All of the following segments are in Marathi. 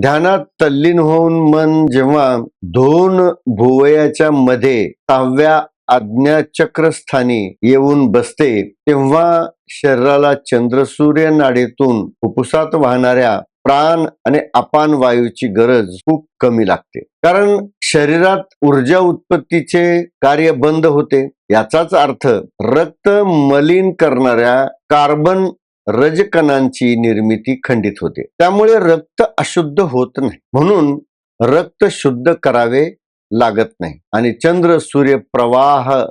ध्यानात तल्लीन होऊन मन जेव्हा दोन भुवयाच्या मध्ये सहाव्या आज्ञाचक्रस्थानी येऊन बसते तेव्हा शरीराला चंद्रसूर्य नाडीतून फुफ्फुसात वाहणाऱ्या प्राण आणि अपान वायूची गरज खूप कमी लागते. कारण शरीरात ऊर्जा उत्पत्तीचे कार्य बंद होते. याचाच अर्थ रक्त मलिन करणाऱ्या कार्बन रजकणांची निर्मिती खंडित होते. त्यामुळे रक्त अशुद्ध होत नाही. म्हणून रक्त शुद्ध करावे लागत नाही आणि चंद्र सूर्य प्रवाह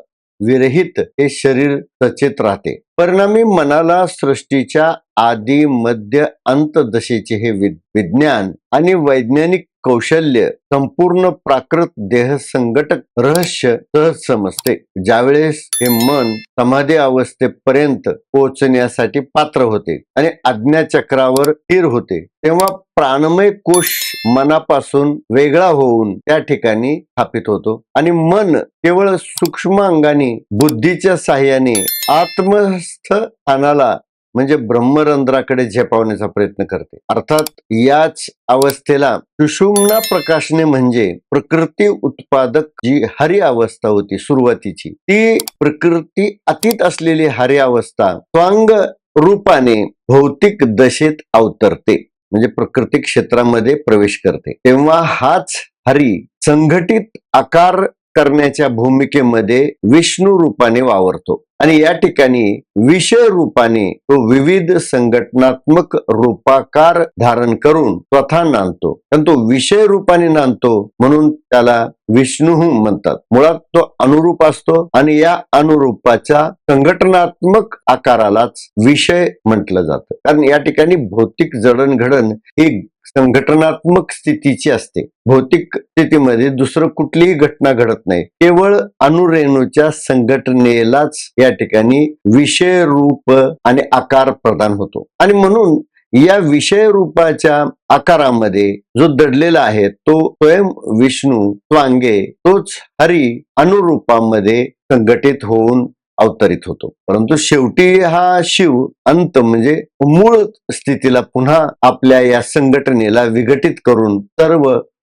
विरहित हे शरीर सचेत राहते. परिणामी मनाला सृष्टीच्या आदी मध्य अंत दशेचे हे वि- विज्ञान आणि वैज्ञानिक कौशल्य संपूर्ण प्राकृत देह संघटक रहस्य सहज समजते. ज्यावेळेस हे मन समाधी अवस्थेपर्यंत पोहोचण्यासाठी पात्र होते आणि आज्ञाचक्रावर स्थिर होते तेव्हा प्राणमय कोश मनापासून वेगळा होऊन त्या ठिकाणी स्थापित होतो आणि मन केवळ सूक्ष्म अंगाने बुद्धीच्या साह्याने आत्मस्थ स्थानाला म्हणजे ब्रह्मरंध्राकडे झेपावण्याचा प्रयत्न करते. अर्थात याच अवस्थेला सुषुम्ना प्रकाशने म्हणजे प्रकृती उत्पादक जी हरी अवस्था होती सुरुवातीची ती प्रकृती अतीत असलेली हरी अवस्था स्वांग रूपाने भौतिक दशेत अवतरते म्हणजे प्रकृती क्षेत्रामध्ये प्रवेश करते. तेव्हा हाच हरी संघटित आकार करण्याच्या भूमिकेमध्ये विष्णू रूपाने वावरतो. आणि या ठिकाणी विषय रूपाने तो विविध संघटनात्मक रूपाकार धारण करून स्वतः नांदतो. पण तो विषय रूपाने नांदतो म्हणून त्याला विष्णू म्हणतात. मुळात तो अनुरूप असतो आणि या अनुरूपाच्या संघटनात्मक आकारालाच विषय म्हटलं जातं. कारण या ठिकाणी भौतिक जडणघडण ही संघटनात्मक स्थितीची असते. भौतिक स्थितीमध्ये दुसरं कुठलीही घटना घडत नाही. केवळ अणुरेणूच्या संघटनेलाच या ठिकाणी विषय रूप आणि आकार प्रदान होतो. आणि म्हणून या विषय रूपाच्या आकारामध्ये जो दडलेला आहे तो स्वयं विष्णू स्वांगे तोच हरी अनुरूपामध्ये संघटित होऊन अवतरित होतो. परंतु शेवटी हा शिव अंत म्हणजे मूळ स्थितीला पुन्हा आपल्या या संघटनेला विघटित करून सर्व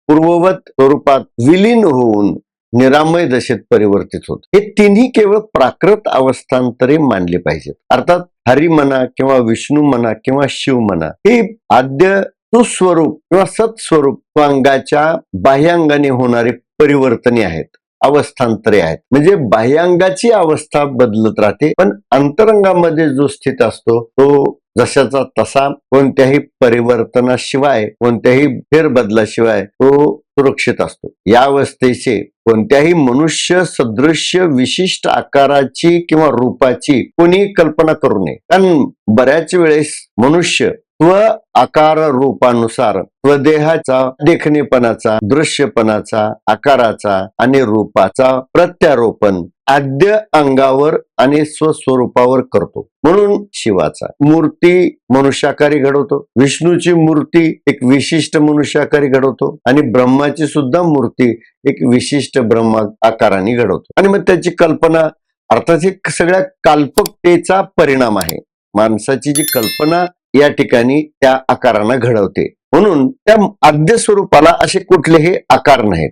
पूर्ववत स्वरूपात विलीन होऊन निरामय दशेत परिवर्तित होत. हे तिन्ही केवळ प्राकृत अवस्थांतरे मानले पाहिजेत. अर्थात हरी म्हणा किंवा विष्णू म्हणा किंवा शिव म्हणा हे आद्य सुस्वरूप किंवा सत्स्वरूप अंगाच्या बाह्यांगाने होणारे परिवर्तने आहेत. अवस्थांतरे आहेत. म्हणजे बाह्यांगाची अवस्था बदलत राहते पण अंतरंगामध्ये जो स्थित असतो तो जशाचा तसा कोणत्याही परिवर्तनाशिवाय कोणत्याही फेरबदलाशिवाय तो सुरक्षित असतो. या अवस्थेचे कोणत्याही मनुष्य सदृश्य विशिष्ट आकाराची किंवा रूपाची कोणी कल्पना करू नये. कारण बऱ्याच वेळेस मनुष्य स्व आकार रूपानुसार स्वदेहाचा देखणेपणाचा दृश्यपणाचा आकाराचा आणि रूपाचा प्रत्यारोपण आद्य अंगावर आणि स्वस्वरूपावर करतो. म्हणून शिवाचा मूर्ती मनुष्याकारी घडवतो. विष्णूची मूर्ती एक विशिष्ट मनुष्याकारी घडवतो आणि ब्रह्माची सुद्धा मूर्ती एक विशिष्ट ब्रह्मा आकाराने घडवतो. आणि मग त्याची कल्पना अर्थात हे सगळ्या काल्पकतेचा परिणाम आहे. माणसाची जी कल्पना या ठिकाणी त्या आकारांना घडवते. म्हणून त्या आद्य स्वरूपाला असे कुठलेही आकार नाहीत.